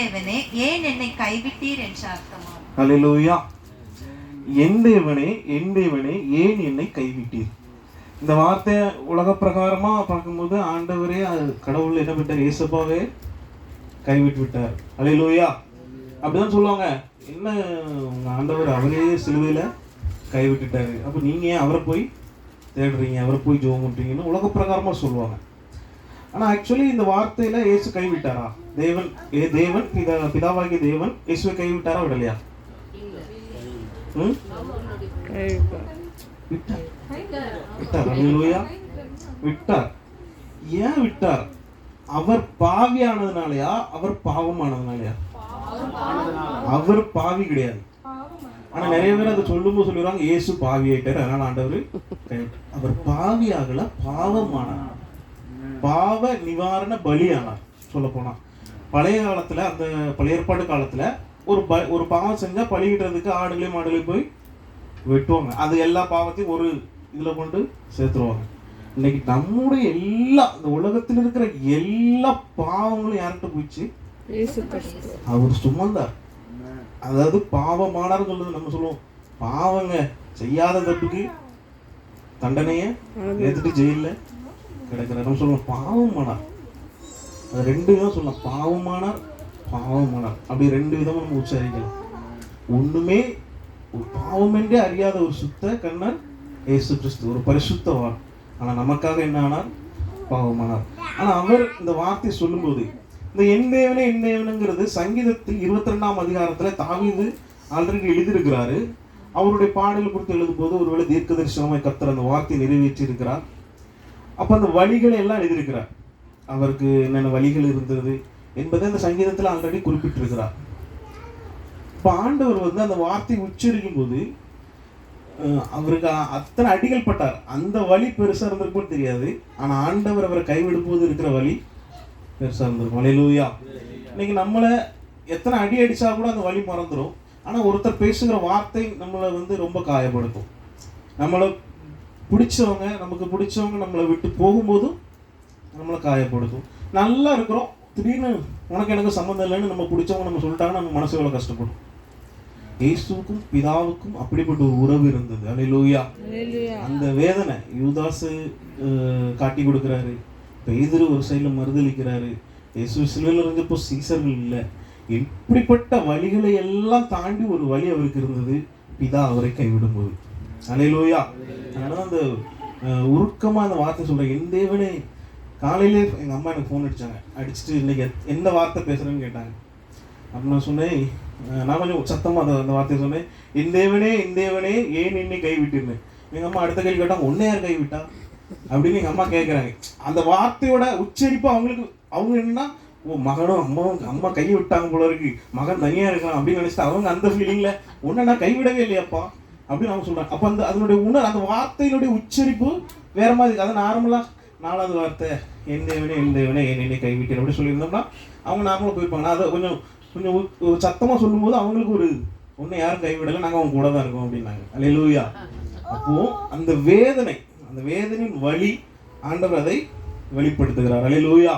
தேவனே ஏன் என்னை கைவிட்டீர் என்று அர்த்தமாகும் ஹalleluya. என் தேவனே என் தேவனே ஏன் என்னை கைவிட்டீர்? இந்த வார்த்தை உலக பிரகாரமா பார்க்கும்போது ஆண்டவரே கடவுள் என்ன விட்டார் இயேசுப்பாவே கைவிட்டு விட்டார். ஹalleluya. அப்படிதான் சொல்லுவாங்க. என்ன உங்க ஆண்டவர் அவரே சிலுவையில கைவிட்டுட்டாரு. அப்போ நீங்க ஏன் அவரை போய் தேடுறீங்க? அவரை போய் ஜோம் பண்றீங்கன்னு உலக பிரகாரமா சொல்லுவாங்க. ஆனா ஆக்சுவலி இந்த வார்த்தையில இயேசு கைவிட்டாரா? தேவன் ஏ தேவன் பிதா பிதாவாகிய தேவன் இயேசுவை கைவிட்டாரா விடலையா? விட்டார். விட்டார். விட்டார். ஏன் விட்டார்? அவர் பாவியானதுனாலயா? அவர் பாவமானதுனாலயா? அவர் பாவி கிடையாது. ஆனா நிறைய பேர் அதை சொல்லும்போது சொல்லிடுவாங்க இயேசு பாவி ஆயிட்டாரு அதனால ஆண்டவர் கைவிட்டார். அவர் பாவியாகல பாவமானார். பாவ நிவாரண பலியானார் சொல்ல போனா பழைய காலத்துல அந்த பழைய ஏற்பாடு காலத்துல ஒரு ப ஒரு பாவம் செஞ்சா பலியிடுறதுக்கு ஆடுகளையும் மாடுகளையும் போய் வெட்டுவாங்க. அது எல்லா பாவத்தையும் ஒரு இதுல கொண்டு சேர்த்துருவாங்க. இன்னைக்கு நம்முடைய எல்லா இந்த உலகத்தில் இருக்கிற எல்லா பாவங்களும் யார்கிட்ட போயிடுச்சு? அவர் சுமந்தார். அதாவது பாவமானார் சொல்றது நம்ம சொல்லுவோம். பாவங்க செய்யாத தப்புக்கு தண்டனைய ஏத்துட்டு ஜெயில்ல கிடைக்கிற நம்ம சொல்லுவோம் பாவமானார் அது ரெண்டு விதம் சொல்லலாம். பாவமானார் பாவமானார் அப்படி ரெண்டு விதமாக நம்ம உச்சரிக்கலாம். ஒன்றுமே ஒரு பாவமென்றே அறியாத ஒரு சுத்த கண்ணர் இயேசு கிறிஸ்து ஒரு பரிசுத்தவான். ஆனால் நமக்காக என்ன ஆனார்? பாவமானார் ஆனால் அவர் இந்த வார்த்தை சொல்லும்போது இந்த என் தேவனே என் தேவனுங்கிறது சங்கீதத்தில் இருபத்தி ரெண்டாம் அதிகாரத்தில் தாவிது ஆல்ரெடி எழுதியிருக்கிறாரு. அவருடைய பாடல் குறித்து எழுதும்போது ஒருவேளை தீர்க்க தரிசனமாய் கத்தர் அந்த வார்த்தை நிறைவேற்றி இருக்கிறார் அப்போ அந்த வழிகளை எல்லாம் எழுதியிருக்கிறார். அவருக்கு என்னென்ன வழிகள் இருந்தது என்பதை அந்த சங்கீதத்தில் ஆல்ரெடி குறிப்பிட்டிருக்கிறார். இப்போ ஆண்டவர் வந்து அந்த வார்த்தை உச்சரிக்கும் போது அவருக்கு அத்தனை அடிகள் பட்டார். அந்த வழி பெருசாக இருந்திருக்கும் தெரியாது. ஆனால் ஆண்டவர் அவரை கைவிடும் போது இருக்கிற வழி பெருசாக இருந்திருக்கும். அலையிலூயா இன்னைக்கு நம்மளை எத்தனை அடி அடித்தா கூட அந்த வழி மறந்துடும் ஆனால் ஒருத்தர் பேசுகிற வார்த்தை நம்மளை வந்து ரொம்ப காயப்படுத்தும். நம்மளை பிடிச்சவங்க நமக்கு பிடிச்சவங்க நம்மளை விட்டு போகும்போதும் நம்மளை காயப்படுத்தும். நல்லா இருக்கிறோம். திடீர்னு உனக்கு எனக்கு சம்மந்தம் இல்லைன்னு நம்ம பிடிச்சவங்க நம்ம சொல்லிட்டாங்கன்னா நம்ம மனசு எவ்வளோ கஷ்டப்படும். இயேசுவுக்கும் பிதாவுக்கும் அப்படிப்பட்ட ஒரு உறவு இருந்தது. அல்லேலூயா அந்த வேதனை யூதாசு காட்டி கொடுக்குறாரு. பேதுரு ஒரு சைடில் மறுதளிக்கிறாரு இயேசு சிலுவையில் இருந்தப்போ சீசர்கள் இல்லை. இப்படிப்பட்ட வழிகளை எல்லாம் தாண்டி ஒரு வழி அவருக்கு இருந்தது. பிதா அவரை கைவிடும்போது. அலையிலோயா. அதனால அந்த உருக்கமாக அந்த வார்த்தை சொல்கிறேன் என் தேவனே காலையிலே எங்கள் அம்மா எனக்கு ஃபோன் அடித்தாங்க அடிச்சுட்டு இன்னைக்கு எத்- என்ன வார்த்தை பேசுகிறேன்னு கேட்டாங்க. அப்போ நான் சொன்னேன் நான் கொஞ்சம் சத்தமாக அந்த அந்த வார்த்தையை சொன்னேன். என் தேவனே என் தேவனே ஏன் என்னை கைவிட்டிருந்தேன் எங்கள் அம்மா அடுத்த கேள்வி கேட்டால் உன்னை யார் கைவிட்டா? அப்படின்னு எங்கள் அம்மா கேட்குறாங்க அந்த வார்த்தையோட உச்சரிப்பு அவங்களுக்கு அவங்க என்னன்னா ஓ மகனும் அம்மாவும் அம்மா கை விட்டாங்க போல இருக்கு. மகன் தனியாக இருக்கலாம் அப்படின்னு நினச்சிட்டு அவங்க அந்த ஃபீலிங்கில் ஒன்று நான் கைவிடவே இல்லையாப்பா? அப்படின்னு அவங்க சொல்றாங்க. அப்ப அந்த அதனுடைய உணர் அந்த வார்த்தையினுடைய உச்சரிப்பு வேற மாதிரி. அது நார்மலா நாலாவது வார்த்தை என் தேவனே என் தேவனே என் என்னை கைவிட்டேன் அப்படி சொல்லியிருந்தோம்னா அவங்க நார்மலா போயிருப்பாங்க. அதை கொஞ்சம் கொஞ்சம் உ- ஒரு சத்தமா சொல்லும்போது அவங்களுக்கு ஒரு உன்னை யாரும் கைவிடலை நாங்க அவங்க கூட தான் இருக்கோம் அப்படின்னாங்க. அல்லேலூயா அப்போ அந்த வேதனை அந்த வேதனையின் வழி ஆண்டவர் அதை வெளிப்படுத்துகிறார். அல்லேலூயா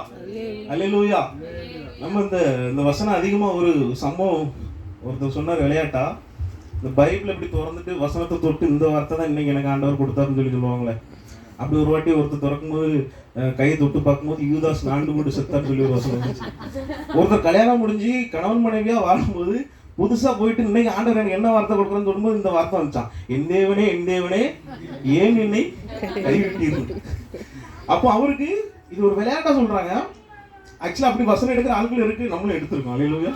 அல்லேலூயா நம்ம இந்த இந்த வசனம் அதிகமா ஒரு சம்பவம் ஒருத்தர் சொன்னார் விளையாட்டா? இந்த பைபிள் இப்படி திறந்துட்டு வசனத்தை தொட்டு இந்த வார்த்தை தான் இன்னைக்கு எனக்கு ஆண்டவர் கொடுத்தாருன்னு சொல்லி சொல்லுவாங்களே. அப்படி ஒரு வாட்டி ஒருத்தர் திறக்கும்போது கையை தொட்டு பார்க்கும்போது யூதாஸ் நாண்டு கொண்டு செத்தான்னு சொல்லி ஒரு வசனம் ஒருத்தர் கல்யாணம் முடிஞ்சு கணவன் மனைவியா வாழும்போது புதுசா போயிட்டு இன்னைக்கு ஆண்டவர் எனக்கு என்ன வார்த்தை கொடுக்குறேன்னு சொல்லும்போது இந்த வார்த்தை வந்துச்சான் என் தேவனே என் தேவனே ஏன் என்னை கைவிட்டீர்கள்? அப்போ அவருக்கு இது ஒரு விளையாட்டா சொல்றாங்க. ஆக்சுவலாக அப்படி வசனம் எடுக்கிற ஆட்கள் இருக்கு. நம்மளும் எடுத்திருக்கோம். அலையிலுயா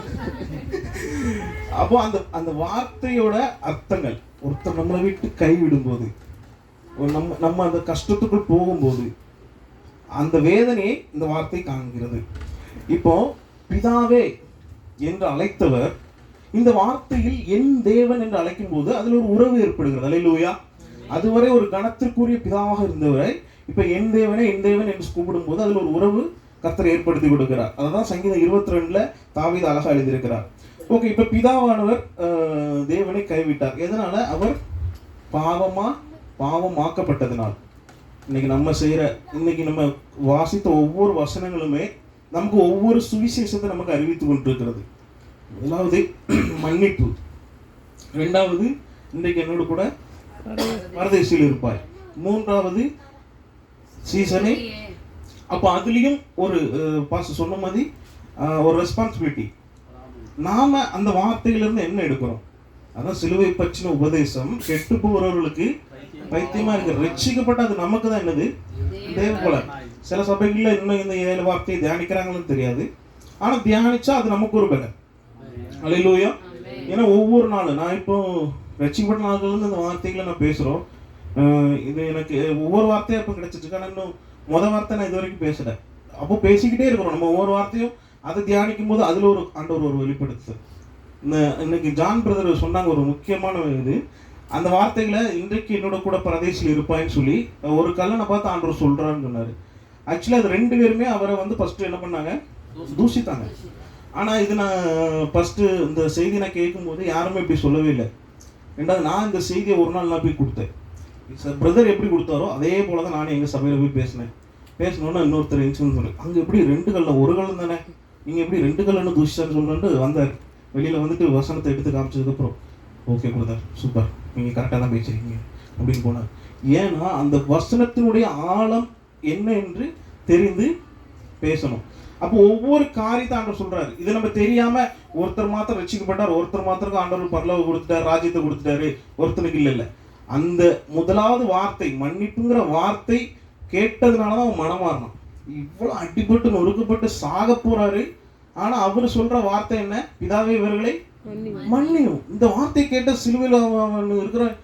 அப்போ அந்த அந்த வார்த்தையோட அர்த்தங்கள் ஒருத்தர் நம்மளை விட்டு கைவிடும்போது ஒரு நம்ம நம்ம அந்த கஷ்டத்துக்குள் போகும்போது அந்த வேதனையை இந்த வார்த்தை காண்கிறது. இப்போ பிதாவே என்று அழைத்தவர் இந்த வார்த்தையில் என் தேவன் என்று அழைக்கும் போது அதில் ஒரு உறவு ஏற்படுகிறது. அலையிலூயா அதுவரை ஒரு கணத்திற்குரிய பிதாவாக இருந்தவரை இப்போ என் தேவனே என் தேவன் என்று கூப்பிடும் போது அதில் ஒரு உறவு கர்த்தர் ஏற்படுத்தி கொடுக்கிறார். அதுதான் சங்கீதம் இருபத்தி ரெண்டுல தாவீது அழகா எழுதியிருக்கிறார். ஓகே இப்ப பிதாவானவர் தேவனை கைவிட்டார். எதனால? அவர் பாவமா பாவமாக்கப்பட்டதினால். இன்னைக்கு நம்ம செய்யற இன்னைக்கு நம்ம வாசித்த ஒவ்வொரு வசனங்களுமே நமக்கு ஒவ்வொரு சுவிசேஷத்தை நமக்கு அறிவித்து கொண்டிருக்கிறது. முதலாவது மன்னிப்பு. ரெண்டாவது இன்றைக்கு என்னோட கூட பரதேசியில் இருப்பாய். மூன்றாவது சீசனே அப்போ அதுலேயும் ஒரு பாச சொன்ன மாதிரி ஒரு ரெஸ்பான்சிபிலிட்டி நாம் அந்த வார்த்தையிலேருந்து என்ன எடுக்கிறோம்? அதான் சிலுவை பற்றின உபதேசம். கெட்டு போகிறவர்களுக்கு பைத்தியமாக இருக்கு. ரட்சிக்கப்பட்ட அது நமக்கு தான் என்னது? தேவ சில சபைகளில் இன்னும் இந்த ஏழு வார்த்தையை தியானிக்கிறாங்கன்னு தெரியாது. ஆனால் தியானிச்சா அது நமக்கு ஒரு பலன். அலையிலூயா. ஏன்னா ஒவ்வொரு நாளும் நான் இப்போ ரட்சிக்கப்பட்ட நாள்கள்லேருந்து இந்த வார்த்தைகளை நான் பேசுகிறோம் இது எனக்கு ஒவ்வொரு வார்த்தையும் இப்போ கிடைச்சிட்டு ஆனால் இன்னும் முத வார்த்தை நான் இது வரைக்கும் பேசல. அப்போ பேசிக்கிட்டே இருக்கிறோம் நம்ம ஒவ்வொரு வார்த்தையும் அதை தியானிக்கும் போது அதில் ஒரு ஆண்டவர் ஒரு வெளிப்படுத்து இந்த இன்னைக்கு ஜான் பிரதர் சொன்னாங்க ஒரு முக்கியமான இது. அந்த வார்த்தைகளை இன்றைக்கு என்னோட கூட பிரதேசில் இருப்பாயின்னு சொல்லி ஒரு கல்லனை பார்த்து ஆண்டவர் சொல்கிறான்னு சொன்னார். ஆக்சுவலி அது ரெண்டு பேருமே அவரை வந்து ஃபஸ்ட்டு என்ன பண்ணாங்க? தூசித்தாங்க. ஆனால் இது நான் ஃபஸ்ட்டு இந்த செய்தி நான் கேட்கும்போது யாருமே இப்படி சொல்லவே இல்லை. ரெண்டாவது நான் இந்த செய்தியை ஒரு நாள் நான் போய் கொடுத்தேன். பிரதர் எப்படி கொடுத்தாரோ அதே போல தான் நானும் எங்கள் சபையில் போய் பேசினேன். பேசணுன்னா இன்னொருத்தர் இன்சூரன்ஸ் சொன்னேன் அங்கே எப்படி ரெண்டு கல்ல ஒரு கல்லம் தானே? நீங்கள் எப்படி ரெண்டு கல்லன்னு தூஷிச்சான்னு சொல்லிட்டு வந்தார். வெளியில் வந்துட்டு வசனத்தை எடுத்து காமிச்சதுக்கப்புறம் ஓகே பிரதர் சூப்பர் நீங்கள் கரெக்டாக தான் பேசுறீங்க அப்படின்னு போனார். ஏன்னா அந்த வசனத்தினுடைய ஆழம் என்ன என்று தெரிந்து பேசணும். அப்போ ஒவ்வொரு காரியத்தை ஆண்டவர் சொல்றாரு. இது நம்ம தெரியாம ஒருத்தர் மாத்திரம் ரசிக்கப்பட்டார் ஒருத்தர் மாத்திரம் ஆண்டவர் பரலவை கொடுத்துட்டார் ராஜ்யத்தை கொடுத்துட்டாரு. ஒருத்தனுக்கு இல்லை இல்லை. அந்த முதலாவது வார்த்தை மன்னிப்புங்கிற வார்த்தை கேட்டதுனால தான் அவன் மனம் மாறினான் இவ்வளவு அடிபட்டு நொறுக்கப்பட்டு சாக போறாரு. ஆனா அவர் சொல்ற வார்த்தை என்ன? பிதாவே இவர்களை மன்னியும். இந்த வார்த்தை கேட்ட சிலுவையில் அவன் இருக்கிற